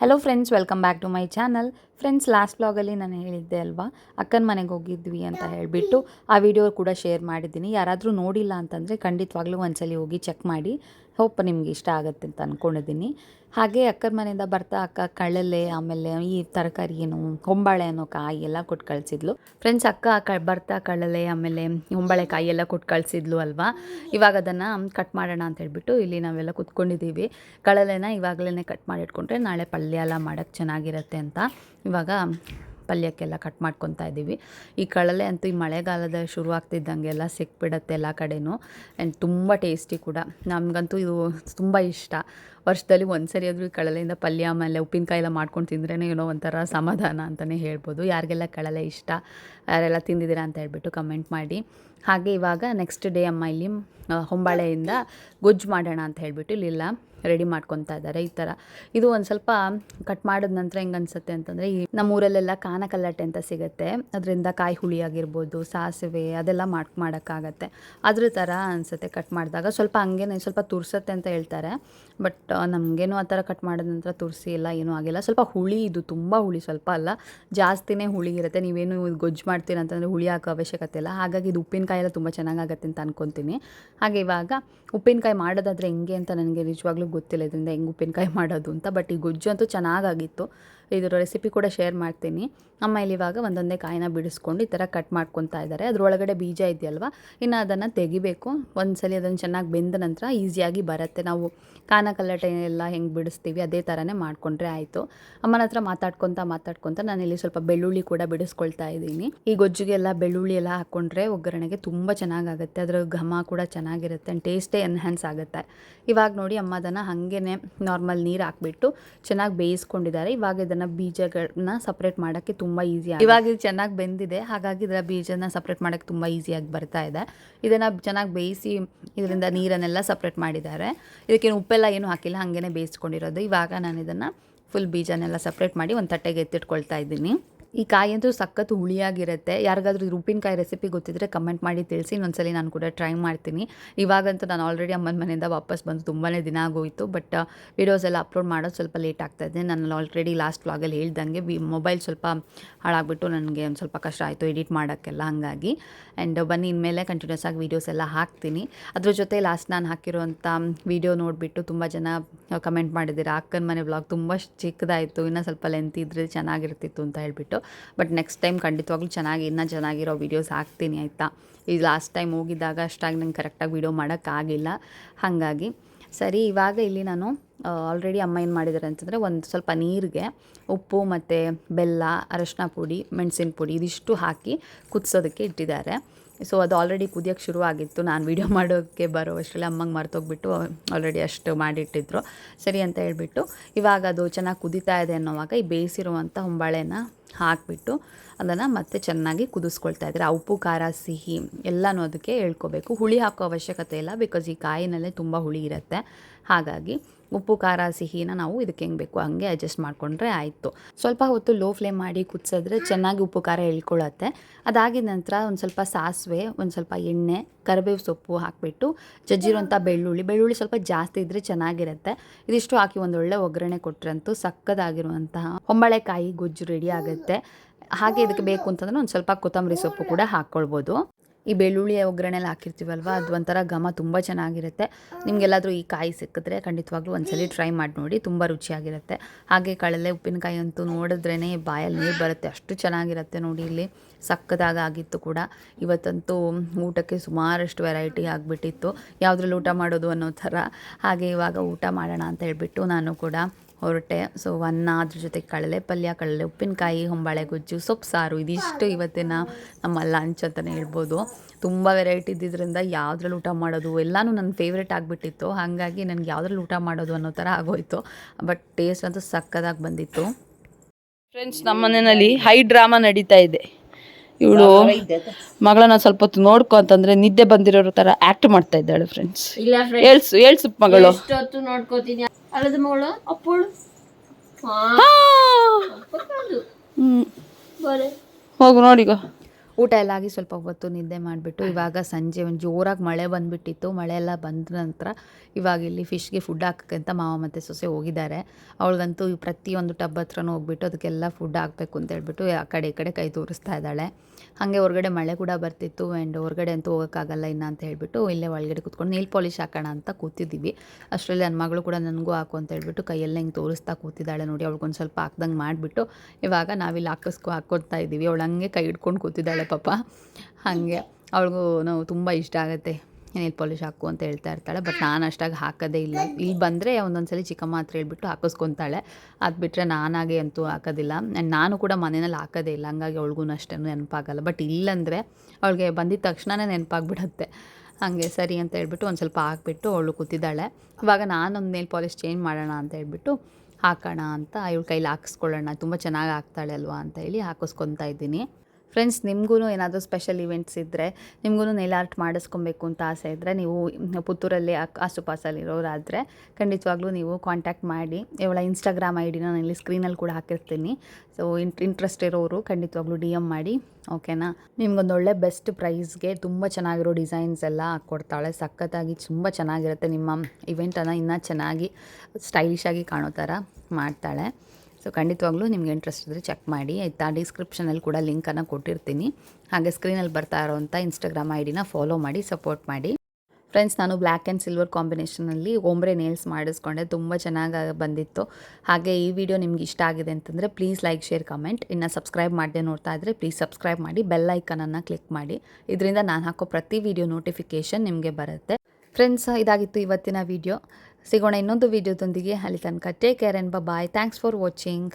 Hello friends welcome back to my channel friends last ಬ್ಲಾಗಲ್ಲಿ ನಾನು ಹೇಳಿದ್ದೆ ಅಲ್ವಾ? ಅಕ್ಕನ ಮನೆಗೆ ಹೋಗಿದ್ವಿ ಅಂತ ಹೇಳಿಬಿಟ್ಟು ಆ ವಿಡಿಯೋ ಕೂಡ ಶೇರ್ ಮಾಡಿದ್ದೀನಿ. ಯಾರಾದರೂ ನೋಡಿಲ್ಲ ಅಂತಂದರೆ ಖಂಡಿತವಾಗ್ಲೂ ಒಂದ್ಸಲಿ ಹೋಗಿ ಚೆಕ್ ಮಾಡಿ. ಹೋಪ್ ನಿಮ್ಗೆ ಇಷ್ಟ ಆಗುತ್ತೆ ಅಂತ ಅಂದ್ಕೊಂಡಿದ್ದೀನಿ ಹಾಗೆ ಅಕ್ಕನ ಮನೆಯಿಂದ ಬರ್ತಾ ಅಕ್ಕ ಕಳಲೆ ಆಮೇಲೆ ಈ ತರಕಾರಿ ಏನು, ಹೊಂಬಾಳೆ ಅನ್ನೋ ಕಾಯಿ ಎಲ್ಲ ಕೊಟ್ಟು ಕಳಿಸಿದ್ಲು. ಫ್ರೆಂಡ್ಸ್ ಅಕ್ಕ ಕ, ಬರ್ತಾ ಕಳಲೆ ಆಮೇಲೆ ಹೊಂಬಾಳೆ ಕಾಯಿ ಎಲ್ಲ ಕೊಟ್ಟು ಕಳಿಸಿದ್ಲು ಅಲ್ವಾ? ಇವಾಗ ಅದನ್ನು ಕಟ್ ಮಾಡೋಣ ಅಂತ ಹೇಳ್ಬಿಟ್ಟು ಇಲ್ಲಿ ನಾವೆಲ್ಲ ಕುತ್ಕೊಂಡಿದ್ದೀವಿ. ಕಳಲೆನ ಇವಾಗಲೇ ಕಟ್ ಮಾಡಿಟ್ಕೊಂಡ್ರೆ ನಾಳೆ ಪಲ್ಯ ಎಲ್ಲ ಮಾಡೋಕ್ಕೆ ಚೆನ್ನಾಗಿರುತ್ತೆ ಅಂತ. ಇವಾಗ ಪಲ್ಯಕ್ಕೆಲ್ಲ ಕಟ್ ಮಾಡ್ಕೊತಾ ಇದ್ದೀವಿ. ಈ ಕಳಲೆ ಅಂತೂ ಈ ಮಳೆಗಾಲದ ಶುರು ಆಗ್ತಿದ್ದಂಗೆಲ್ಲ ಸಿಕ್ಬಿಡತ್ತೆ ಎಲ್ಲ ಕಡೆನೂ. ಆ್ಯಂಡ್ ತುಂಬ ಟೇಸ್ಟಿ ಕೂಡ. ನಮಗಂತೂ ಇದು ತುಂಬ ಇಷ್ಟ. ವರ್ಷದಲ್ಲಿ ಒಂದು ಸರಿ ಆದರೂ ಪಲ್ಯ ಆಮೇಲೆ ಉಪ್ಪಿನಕಾಯಿ ಎಲ್ಲ ಮಾಡ್ಕೊಂಡು ತಿಂದ್ರೇ ಏನೋ ಒಂಥರ ಸಮಾಧಾನ ಅಂತಲೇ ಹೇಳ್ಬೋದು. ಯಾರಿಗೆಲ್ಲ ಕಳಲೆ ಇಷ್ಟ, ಯಾರೆಲ್ಲ ತಿಂದಿದ್ದೀರಾ ಅಂತ ಹೇಳ್ಬಿಟ್ಟು ಕಮೆಂಟ್ ಮಾಡಿ. ಹಾಗೆ ಇವಾಗ ನೆಕ್ಸ್ಟ್ ಡೇ ಅಮ್ಮ ಇಲ್ಲಿ ಹೊಂಬಾಳೆಯಿಂದ ಗೊಜ್ಜು ಮಾಡೋಣ ಅಂತ ಹೇಳ್ಬಿಟ್ಟು ಇಲ್ಲೆಲ್ಲ ರೆಡಿ ಮಾಡ್ಕೊತಾ ಇದ್ದಾರೆ. ಈ ಥರ ಇದು ಒಂದು ಸ್ವಲ್ಪ ಕಟ್ ಮಾಡಿದ ನಂತರ ಹೆಂಗೆ ಅನ್ಸುತ್ತೆ ಅಂತಂದರೆ, ಈ ನಮ್ಮೂರಲ್ಲೆಲ್ಲ ಕಾನಕಲ್ಲಟ್ಟೆ ಅಂತ ಸಿಗುತ್ತೆ. ಅದರಿಂದ ಕಾಯಿ ಹುಳಿ ಆಗಿರ್ಬೋದು, ಸಾಸಿವೆ ಅದೆಲ್ಲ ಮಾಡ್ ಮಾಡೋಕ್ಕಾಗತ್ತೆ. ಅದ್ರ ಥರ ಅನಿಸುತ್ತೆ ಕಟ್ ಮಾಡಿದಾಗ. ಸ್ವಲ್ಪ ಹಂಗೆ ಸ್ವಲ್ಪ ತುರ್ಸತ್ತೆ ಅಂತ ಹೇಳ್ತಾರೆ. ಬಟ್ ನಮಗೇನು ಆ ಥರ ಕಟ್ ಮಾಡಿದ ನಂತರ ತುರಿಸಿ ಎಲ್ಲ ಏನೂ ಆಗಿಲ್ಲ. ಸ್ವಲ್ಪ ಹುಳಿ ಇದು, ತುಂಬ ಹುಳಿ ಸ್ವಲ್ಪ ಅಲ್ಲ. ಜಾಸ್ತಿನೇ ಹುಳಿ ಇರುತ್ತೆ. ನೀವೇನು ಗೊಜ್ಜು ಮಾಡ್ತೀರ ಅಂತಂದರೆ ಹುಳಿ ಹಾಕೋ ಅವಶ್ಯಕತೆ ಇಲ್ಲ. ಹಾಗಾಗಿ ಇದು ಉಪ್ಪಿನಕಾಯಿ ಎಲ್ಲ ತುಂಬ ಚೆನ್ನಾಗಾಗತ್ತೆ ಅಂತ ಅನ್ಕೊತೀನಿ. ಹಾಗೆ ಇವಾಗ ಉಪ್ಪಿನಕಾಯಿ ಮಾಡೋದಾದರೆ ಹೆಂಗೆ ಅಂತ ನನಗೆ ನಿಜವಾಗ್ಲೂ ಗೊತ್ತಿಲ್ಲ ಇದರಿಂದ ಹೆಂಗೆ ಉಪ್ಪಿನಕಾಯಿ ಮಾಡೋದು ಅಂತ. ಬಟ್ ಈ ಗೊಜ್ಜು ಅಂತೂ ಚೆನ್ನಾಗಾಗಿತ್ತು. ಇದರ ರೆಸಿಪಿ ಕೂಡ ಶೇರ್ ಮಾಡ್ತೀನಿ. ಅಮ್ಮ ಇಲ್ಲಿ ಇವಾಗ ಒಂದೊಂದೇ ಕಾಯಿನ ಬಿಡಿಸ್ಕೊಂಡು ಈ ಥರ ಕಟ್ ಮಾಡ್ಕೊತಾ ಇದ್ದಾರೆ. ಅದರೊಳಗಡೆ ಬೀಜ ಇದೆಯಲ್ವ? ಇನ್ನು ಅದನ್ನು ತೆಗಿಬೇಕು. ಒಂದ್ಸಲಿ ಅದನ್ನು ಚೆನ್ನಾಗಿ ಬೆಂದ ನಂತರ ಈಸಿಯಾಗಿ ಬರುತ್ತೆ. ನಾವು ಕಾನ ಕಲ್ಲಟೆ ಎಲ್ಲ ಹೆಂಗೆ ಬಿಡಿಸ್ತೀವಿ ಅದೇ ಥರನೇ ಮಾಡಿಕೊಂಡ್ರೆ ಆಯಿತು. ಅಮ್ಮನ ಹತ್ರ ಮಾತಾಡ್ಕೊತ ಮಾತಾಡ್ಕೊತ ನಾನು ಇಲ್ಲಿ ಸ್ವಲ್ಪ ಬೆಳ್ಳುಳ್ಳಿ ಕೂಡ ಬಿಡಿಸ್ಕೊಳ್ತಾ ಇದ್ದೀನಿ. ಈ ಗೊಜ್ಜಿಗೆಲ್ಲ ಬೆಳ್ಳುಳ್ಳಿ ಎಲ್ಲ ಹಾಕ್ಕೊಂಡ್ರೆ ಒಗ್ಗರಣೆಗೆ ತುಂಬ ಚೆನ್ನಾಗಾಗುತ್ತೆ. ಅದರ ಘಮ ಕೂಡ ಚೆನ್ನಾಗಿರುತ್ತೆ ಆ್ಯಂಡ್ ಟೇಸ್ಟೇ ಎನ್ಹ್ಯಾನ್ಸ್ ಆಗುತ್ತೆ. ಇವಾಗ ನೋಡಿ ಅಮ್ಮ ಅದನ್ನು ಹಾಗೇ ನಾರ್ಮಲ್ ನೀರು ಹಾಕ್ಬಿಟ್ಟು ಚೆನ್ನಾಗಿ ಬೇಯಿಸ್ಕೊಂಡಿದ್ದಾರೆ. ಇವಾಗ ಬೀಜಗಳನ್ನ ಸಪ್ರೇಟ್ ಮಾಡೋಕ್ಕೆ ತುಂಬ ಈಸಿ ಇವಾಗ ಇದು ಚೆನ್ನಾಗಿ ಬೆಂದಿದೆ, ಹಾಗಾಗಿ ಇದರ ಬೀಜನ ಸಪ್ರೇಟ್ ಮಾಡೋಕ್ಕೆ ತುಂಬ ಈಸಿಯಾಗಿ ಬರ್ತಾ ಇದೆ. ಇದನ್ನು ಚೆನ್ನಾಗಿ ಬೇಯಿಸಿ ಇದರಿಂದ ನೀರನ್ನೆಲ್ಲ ಸಪ್ರೇಟ್ ಮಾಡಿದ್ದಾರೆ. ಇದಕ್ಕೆ ಉಪ್ಪೆಲ್ಲ ಏನು ಹಾಕಿಲ್ಲ ಹಾಗೇ ಬೇಯಿಸ್ಕೊಂಡಿರೋದು. ಇವಾಗ ನಾನು ಇದನ್ನು ಫುಲ್ ಬೀಜನೆಲ್ಲ ಸಪ್ರೇಟ್ ಮಾಡಿ ಒಂದು ತಟ್ಟೆಗೆ ಎತ್ತಿಟ್ಕೊಳ್ತಾ ಇದ್ದೀನಿ. ಈ ಕಾಯಿ ಅಂತೂ ಸಖತ್ತು ಹುಳಿಯಾಗಿರುತ್ತೆ. ಯಾರಿಗಾದ್ರೂ ಇದು ಉಪ್ಪಿನಕಾಯಿ ರೆಸಿಪಿ ಗೊತ್ತಿದ್ರೆ ಕಮೆಂಟ್ ಮಾಡಿ ತಿಳಿಸಿ. ಇನ್ನೊಂದ್ಸಲಿ ನಾನು ಕೂಡ ಟ್ರೈ ಮಾಡ್ತೀನಿ. ಇವಾಗಂತೂ ನಾನು ಆಲ್ರೆಡಿ ಅಮ್ಮನ ಮನೆಯಿಂದ ವಾಪಸ್ ಬಂದು ತುಂಬಾ ದಿನ ಆಗೋಯಿತು. ಬಟ್ ವೀಡಿಯೋಸ್ ಎಲ್ಲ ಅಪ್ಲೋಡ್ ಮಾಡೋದು ಸ್ವಲ್ಪ ಲೇಟ್ ಆಗ್ತಾ ಇದೆ. ನಾನು ಆಲ್ರೆಡಿ ಲಾಸ್ಟ್ ವ್ಲಾಗಲ್ಲಿ ಹೇಳ್ದಂಗೆ ಮೊಬೈಲ್ ಸ್ವಲ್ಪ ಹಾಳಾಗ್ಬಿಟ್ಟು ನನಗೆ ಒಂದು ಸ್ವಲ್ಪ ಕಷ್ಟ ಆಯಿತು ಎಡಿಟ್ ಮಾಡೋಕ್ಕೆಲ್ಲ ಹಾಗಾಗಿ. ಆ್ಯಂಡ್ ಬನ್ನಿ ಇನ್ಮೇಲೆ ಕಂಟಿನ್ಯೂಸ್ ಆಗಿ ವೀಡಿಯೋಸ್ ಎಲ್ಲ ಹಾಕ್ತೀನಿ. ಅದ್ರ ಜೊತೆ ಲಾಸ್ಟ್ ನಾನು ಹಾಕಿರೋಂಥ ವೀಡಿಯೋ ನೋಡಿಬಿಟ್ಟು ತುಂಬ ಜನ ಕಮೆಂಟ್ ಮಾಡಿದ್ದೀರಾ. ಅಕ್ಕನ ಮನೆ ವ್ಲಾಗ್ ತುಂಬ ಚಿಕ್ಕದಾಯಿತು. ಇನ್ನೂ ಸ್ವಲ್ಪ ಲೆಂತ್ ಇದ್ರೆ ಚೆನ್ನಾಗಿರ್ತಿತ್ತು ಅಂತ ಹೇಳ್ಬಿಟ್ಟು. ಬಟ್ ನೆಕ್ಸ್ಟ್ ಟೈಮ್ ಖಂಡಿತವಾಗ್ಲೂ ಚೆನ್ನಾಗಿ ಇನ್ನೂ ಚೆನ್ನಾಗಿರೋ ವೀಡಿಯೋಸ್ ಹಾಕ್ತೀನಿ, ಆಯಿತಾ? ಈಗ ಲಾಸ್ಟ್ ಟೈಮ್ ಹೋಗಿದ್ದಾಗ ಅಷ್ಟಾಗಿ ನಂಗೆ ಕರೆಕ್ಟಾಗಿ ವೀಡಿಯೋ ಮಾಡೋಕ್ಕಾಗಿಲ್ಲ ಹಾಗಾಗಿ ಸರಿ, ಇವಾಗ ಇಲ್ಲಿ ನಾನು ಆಲ್ರೆಡಿ ಅಮ್ಮ ಏನು ಮಾಡಿದ್ದಾರೆ ಅಂತಂದರೆ ಒಂದು ಸ್ವಲ್ಪ ನೀರಿಗೆ ಉಪ್ಪು ಮತ್ತು ಬೆಲ್ಲ, ಅರಶಿನ ಪುಡಿ, ಮೆಣಸಿನ ಪುಡಿ ಇದಿಷ್ಟು ಹಾಕಿ ಕುದಿಸೋದಕ್ಕೆ ಇಟ್ಟಿದ್ದಾರೆ. ಸೊ ಅದು ಆಲ್ರೆಡಿ ಕುದಿಯೋಕ್ಕೆ ಶುರು ಆಗಿತ್ತು. ನಾನು ವೀಡಿಯೋ ಮಾಡೋಕ್ಕೆ ಬರೋ ಅಷ್ಟರಲ್ಲಿ ಅಮ್ಮಂಗೆ ಮರ್ತೋಗ್ಬಿಟ್ಟು ಆಲ್ರೆಡಿ ಅಷ್ಟು ಮಾಡಿಟ್ಟಿದ್ರು. ಸರಿ ಅಂತ ಹೇಳ್ಬಿಟ್ಟು ಇವಾಗ ಅದು ಚೆನ್ನಾಗಿ ಕುದೀತಾ ಇದೆ ಅನ್ನೋವಾಗ ಈ ಬೇಯಿಸಿರುವಂಥ ಹೊಂಬಾಳೆನ ಹಾಕಿಬಿಟ್ಟು ಅದನ್ನು ಮತ್ತೆ ಚೆನ್ನಾಗಿ ಕುದಿಸ್ಕೊಳ್ತಾ ಇದ್ದಾರೆ ಉಪ್ಪು, ಖಾರ, ಸಿಹಿ ಎಲ್ಲನೂ ಅದಕ್ಕೆ ಹೇಳ್ಕೋಬೇಕು. ಹುಳಿ ಹಾಕೋ ಅವಶ್ಯಕತೆ ಇಲ್ಲ ಬಿಕಾಸ್ ಈ ಕಾಯಿನಲ್ಲೇ ತುಂಬ ಹುಳಿ ಇರುತ್ತೆ. ಹಾಗಾಗಿ ಉಪ್ಪು, ಖಾರ, ಸಿಹಿನ ನಾವು ಇದಕ್ಕೆ ಹೆಂಗೆ ಬೇಕು ಹಂಗೆ ಅಡ್ಜಸ್ಟ್ ಮಾಡಿಕೊಂಡ್ರೆ ಆಯಿತು. ಸ್ವಲ್ಪ ಹೊತ್ತು ಲೋ ಫ್ಲೇಮ್ ಮಾಡಿ ಕುದಿಸಿದ್ರೆ ಚೆನ್ನಾಗಿ ಉಪ್ಪು, ಖಾರ ಎಳ್ಕೊಳ್ಳುತ್ತೆ. ಅದಾಗಿದ ನಂತರ ಒಂದು ಸ್ವಲ್ಪ ಸಾಸಿವೆ, ಒಂದು ಸ್ವಲ್ಪ ಎಣ್ಣೆ, ಕರಿಬೇವು ಸೊಪ್ಪು ಹಾಕಿಬಿಟ್ಟು ಜಜ್ಜಿರುವಂಥ ಬೆಳ್ಳುಳ್ಳಿ. ಬೆಳ್ಳುಳ್ಳಿ ಸ್ವಲ್ಪ ಜಾಸ್ತಿ ಇದ್ದರೆ ಚೆನ್ನಾಗಿರುತ್ತೆ. ಇದಿಷ್ಟು ಹಾಕಿ ಒಂದು ಒಳ್ಳೆ ಒಗ್ಗರಣೆ ಕೊಟ್ಟರಂತೂ ಸಕ್ಕದಾಗಿರುವಂತಹ ಹೊಂಬಳೆಕಾಯಿ ಗೊಜ್ಜು ರೆಡಿ ಆಗುತ್ತೆ. ಹಾಗೆ ಇದಕ್ಕೆ ಬೇಕು ಅಂತಂದ್ರೆ ಒಂದು ಸ್ವಲ್ಪ ಕೊತ್ತಂಬರಿ ಸೊಪ್ಪು ಕೂಡ ಹಾಕ್ಕೊಳ್ಬೋದು ಈ ಬೆಳ್ಳುಳ್ಳಿ ಒಗ್ಗರಣೆಲ್ಲ ಹಾಕಿರ್ತೀವಲ್ವ? ಅದು ಒಂಥರ ಘಮ ತುಂಬ ಚೆನ್ನಾಗಿರುತ್ತೆ. ನಿಮಗೆಲ್ಲಾದರೂ ಈ ಕಾಯಿ ಸಿಕ್ಕಿದ್ರೆ ಖಂಡಿತವಾಗ್ಲೂ ಒಂದ್ಸಲಿ ಟ್ರೈ ಮಾಡಿ ನೋಡಿ ತುಂಬ ರುಚಿಯಾಗಿರುತ್ತೆ. ಹಾಗೆ ಕಳಲೆ ಉಪ್ಪಿನಕಾಯಿ ಅಂತೂ ನೋಡಿದ್ರೇ ಬಾಯಲ್ಲಿ ನೀರು ಬರುತ್ತೆ. ಅಷ್ಟು ಚೆನ್ನಾಗಿರುತ್ತೆ ನೋಡಿ ಇಲ್ಲಿ. ಸಕ್ಕದಾಗ ಆಗಿತ್ತು ಕೂಡ. ಇವತ್ತಂತೂ ಊಟಕ್ಕೆ ಸುಮಾರಷ್ಟು ವೆರೈಟಿ ಆಗಿಬಿಟ್ಟಿತ್ತು. ಯಾವುದ್ರಲ್ಲಿ ಊಟ ಮಾಡೋದು ಅನ್ನೋ ಥರ. ಹಾಗೆ ಇವಾಗ ಊಟ ಮಾಡೋಣ ಅಂತ ಹೇಳಿಬಿಟ್ಟು ನಾನು ಕೂಡ ಹೊರಟೆ ಸೊ ಅನ್ನ ಅದ್ರ ಜೊತೆ ಕಡಲೆ ಪಲ್ಯ, ಕಡಲೆ ಉಪ್ಪಿನಕಾಯಿ, ಹೊಂಬಾಳೆ ಗೊಜ್ಜು, ಸೊಪ್ಪು, ಸಾರು, ಇದಿಷ್ಟು ಇವತ್ತಿನ ನಮ್ಮ ಲಂಚ್ ಅಂತಲೇ ಹೇಳ್ಬೋದು. ತುಂಬ ವೆರೈಟಿ ಇದ್ದಿದ್ದರಿಂದ ಯಾವುದ್ರಲ್ಲಿ ಊಟ ಮಾಡೋದು, ಎಲ್ಲನೂ ನನ್ನ ಫೇವ್ರೇಟ್ ಆಗಿಬಿಟ್ಟಿತ್ತು. ಹಾಗಾಗಿ ನನಗೆ ಯಾವುದ್ರಲ್ಲಿ ಊಟ ಮಾಡೋದು ಅನ್ನೋ ಥರ ಆಗೋಯ್ತು. ಬಟ್ ಟೇಸ್ಟ್ ಅಂತೂ ಸಕ್ಕದಾಗಿ ಬಂದಿತ್ತು. ಫ್ರೆಂಡ್ಸ್ ನಮ್ಮ ಮನೆಯಲ್ಲಿ ಹೈ ಡ್ರಾಮಾ ನಡೀತಾ ಇದೆ. ಇವಳು ಮಗಳನ್ನ ಸ್ವಲ್ಪ ಹೊತ್ತು ನೋಡ್ಕೊ ಅಂತಂದ್ರೆ ನಿದ್ದೆ ಬಂದಿರೋ ತರ ಆಕ್ಟ್ ಮಾಡ್ತಾ ಇದ್ದಾಳೆ ಫ್ರೆಂಡ್ಸ್ ಹೇಳ್ಸು ಹೇಳ್ಸು ಮಗಳು. ನೋಡ್ಕೋತೀನಿ ಅಪ್ಪಳು. ಹ್ಮ್. ಹೋಗು ನೋಡಿಗ ಊಟ ಎಲ್ಲ ಆಗಿ ಸ್ವಲ್ಪ ಹೊತ್ತು ನಿದ್ದೆ ಮಾಡಿಬಿಟ್ಟು ಇವಾಗ ಸಂಜೆ ಒಂದು ಜೋರಾಗಿ ಮಳೆ ಬಂದುಬಿಟ್ಟಿತ್ತು. ಮಳೆ ಎಲ್ಲ ಬಂದ ನಂತರ ಇವಾಗ ಇಲ್ಲಿ ಫಿಶ್ಗೆ ಫುಡ್ ಹಾಕೋಕ್ಕಂತ ಮಾವ ಮತ್ತು ಸೊಸೆ ಹೋಗಿದ್ದಾರೆ. ಅವಳಿಗಂತೂ ಪ್ರತಿಯೊಂದು ಟಬ್ ಹತ್ರನೂ ಹೋಗ್ಬಿಟ್ಟು ಅದಕ್ಕೆಲ್ಲ ಫುಡ್ ಹಾಕಬೇಕು ಅಂತ ಹೇಳ್ಬಿಟ್ಟು ಆ ಕಡೆ ಈ ಕಡೆ ಕೈ ತೋರಿಸ್ತಾ ಇದ್ದಾಳೆ. ಹಾಗೆ ಹೊರಗಡೆ ಮಳೆ ಕೂಡ ಬರ್ತಿತ್ತು ಆ್ಯಂಡ್ ಹೊರಗಡೆ ಅಂತೂ ಹೋಗೋಕ್ಕಾಗಲ್ಲ ಇನ್ನು ಅಂತ ಹೇಳಿಬಿಟ್ಟು ಇಲ್ಲೇ ಒಳಗಡೆ ಕೂತ್ಕೊಂಡು ನೀಲ್ ಪಾಲಿಶ್ ಹಾಕೋಣ ಅಂತ ಕೂತಿದ್ದೀವಿ. ಅಷ್ಟರಲ್ಲಿ ನನ್ನ ಮಗಳು ಕೂಡ ನನಗೂ ಹಾಕು ಅಂತ ಹೇಳ್ಬಿಟ್ಟು ಕೈಯೆಲ್ಲ ಹಿಂಗೆ ತೋರಿಸ್ತಾ ಕೂತಿದ್ದಾಳೆ ನೋಡಿ ಅವಳಿಗೊಂದು ಸ್ವಲ್ಪ ಹಾಕ್ದಂಗೆ ಮಾಡಿಬಿಟ್ಟು ಇವಾಗ ನಾವಿಲ್ಲಿ ಹಾಕಿಸ್ಕೊ ಹಾಕ್ಕೊತಾ ಇದ್ದೀವಿ. ಅವಳು ಹಂಗೆ ಕೈ ಹಿಡ್ಕೊಂಡು ಕೂತಿದ್ದಾಳೆ ಪಾಪ. ಹಾಗೆ ಅವಳಿಗೂ ನಾವು ತುಂಬ ಇಷ್ಟ ಆಗುತ್ತೆ. ನೇಲ್ ಪಾಲಿಶ್ ಹಾಕು ಅಂತ ಹೇಳ್ತಾ ಇರ್ತಾಳೆ ಬಟ್ ನಾನು ಅಷ್ಟಾಗಿ ಹಾಕೋದೇ ಇಲ್ಲ. ಇಲ್ಲಿ ಬಂದರೆ ಒಂದೊಂದ್ಸಲಿ ಸಲ ಚಿಕ್ಕಮ್ಮ ಹತ್ರ ಹೇಳ್ಬಿಟ್ಟು ಹಾಕಿಸ್ಕೊತಾಳೆ. ಅದು ಬಿಟ್ಟರೆ ನಾನಾಗೆ ಅಂತೂ ಹಾಕೋದಿಲ್ಲ. ಆ್ಯಂಡ್ ನಾನು ಕೂಡ ಮನೆಯಲ್ಲಿ ಹಾಕೋದೇ ಇಲ್ಲ. ಹಂಗಾಗಿ ಅವಳಿಗೂ ಅಷ್ಟೇ ನೆನಪಾಗಲ್ಲ. ಬಟ್ ಇಲ್ಲಂದರೆ ಅವಳಿಗೆ ಬಂದಿದ ತಕ್ಷಣವೇ ನೆನಪಾಗ್ಬಿಡುತ್ತೆ. ಹಾಗೆ ಸರಿ ಅಂತ ಹೇಳ್ಬಿಟ್ಟು ಒಂದು ಸ್ವಲ್ಪ ಹಾಕ್ಬಿಟ್ಟು ಅವಳು ಕೂತಿದ್ದಾಳೆ. ಇವಾಗ ನಾನೊಂದು ನೇಲ್ ಪಾಲಿಶ್ ಚೇಂಜ್ ಮಾಡೋಣ ಅಂತ ಹೇಳ್ಬಿಟ್ಟು ಹಾಕೋಣ ಅಂತ ಇವಳ ಕೈಲಿ ಹಾಕಿಸ್ಕೊಳ್ಳೋಣ. ತುಂಬ ಚೆನ್ನಾಗಿ ಆಗ್ತಾಳೆ ಅಲ್ವಾ ಅಂತ ಹೇಳಿ ಹಾಕಿಸ್ಕೊತಾ ಇದ್ದೀನಿ. ಫ್ರೆಂಡ್ಸ್ ನಿಮಗೂ ಏನಾದರೂ ಸ್ಪೆಷಲ್ ಇವೆಂಟ್ಸ್ ಇದ್ದರೆ ನಿಮಗೂ ನೆಲ ಆರ್ಟ್ ಮಾಡಿಸ್ಕೊಬೇಕು ಅಂತ ಆಸೆ ಇದ್ದರೆ ನೀವು ಪುತ್ತೂರಲ್ಲಿ ಆಸುಪಾಸಲ್ಲಿರೋರಾದರೆ ಖಂಡಿತವಾಗ್ಲೂ ನೀವು ಕಾಂಟ್ಯಾಕ್ಟ್ ಮಾಡಿ. ಇವಳ ಇನ್ಸ್ಟಾಗ್ರಾಮ್ ಐ ಡಿನ ನಾನು ಇಲ್ಲಿ ಸ್ಕ್ರೀನಲ್ಲಿ ಕೂಡ ಹಾಕಿರ್ತೀನಿ. ಸೊ ಇಂಟ್ ಇಂಟ್ರೆಸ್ಟ್ ಇರೋರು ಖಂಡಿತವಾಗ್ಲೂ ಡಿ ಎಂ ಮಾಡಿ ಓಕೆನಾ ನಿಮ್ಗೊಂದು ಒಳ್ಳೆ ಬೆಸ್ಟ್ ಪ್ರೈಸ್ಗೆ ತುಂಬ ಚೆನ್ನಾಗಿರೋ ಡಿಸೈನ್ಸ್ ಎಲ್ಲ ಹಾಕ್ಕೊಡ್ತಾಳೆ ಸಖತ್ತಾಗಿ ತುಂಬ ಚೆನ್ನಾಗಿರುತ್ತೆ ನಿಮ್ಮ ಇವೆಂಟನ್ನು ಇನ್ನೂ ಚೆನ್ನಾಗಿ ಸ್ಟೈಲಿಶ್ ಆಗಿ ಕಾಣೋ ಥರ ಮಾಡ್ತಾಳೆ. ಸೊ ಖಂಡಿತವಾಗ್ಲೂ ನಿಮ್ಗೆ ಇಂಟ್ರೆಸ್ಟ್ ಇದ್ದರೆ ಚೆಕ್ ಮಾಡಿ. ಆಯಿತಾ? ಡಿಸ್ಕ್ರಿಪ್ಷನಲ್ಲಿ ಕೂಡ ಲಿಂಕನ್ನು ಕೊಟ್ಟಿರ್ತೀನಿ. ಹಾಗೆ ಸ್ಕ್ರೀನಲ್ಲಿ ಬರ್ತಾ ಇರೋವಂಥ ಇನ್ಸ್ಟಾಗ್ರಾಮ್ ಐ ಡಿನ ಫಾಲೋ ಮಾಡಿ ಸಪೋರ್ಟ್ ಮಾಡಿ. ಫ್ರೆಂಡ್ಸ್ ನಾನು ಬ್ಲ್ಯಾಕ್ ಆ್ಯಂಡ್ ಸಿಲ್ವರ್ ಕಾಂಬಿನೇಷನಲ್ಲಿ ಓಮ್ರೆ ನೇಲ್ಸ್ ಮಾಡಿಸ್ಕೊಂಡೆ. ತುಂಬ ಚೆನ್ನಾಗಿ ಬಂದಿತ್ತು. ಹಾಗೆ ಈ ವಿಡಿಯೋ ನಿಮ್ಗೆ ಇಷ್ಟ ಆಗಿದೆ ಅಂತಂದರೆ ಪ್ಲೀಸ್ ಲೈಕ್ ಶೇರ್ ಕಮೆಂಟ್ ಇನ್ನು ಸಬ್ಸ್ಕ್ರೈಬ್ ಮಾಡದೆ ನೋಡ್ತಾ ಇದ್ದರೆ ಪ್ಲೀಸ್ ಸಬ್ಸ್ಕ್ರೈಬ್ ಮಾಡಿ ಬೆಲ್ ಐಕನನ್ನು ಕ್ಲಿಕ್ ಮಾಡಿ. ಇದರಿಂದ ನಾನು ಹಾಕೋ ಪ್ರತಿ ವಿಡಿಯೋ ನೋಟಿಫಿಕೇಷನ್ ನಿಮಗೆ ಬರುತ್ತೆ. ಫ್ರೆಂಡ್ಸ್ ಇದಾಗಿತ್ತು ಇವತ್ತಿನ ವಿಡಿಯೋ ಸಿಗೋಣ ಇನ್ನೊಂದು ವಿಡಿಯೋದೊಂದಿಗೆ ಅಲ್ಲಿ ತನಕ take care and bye thanks for watching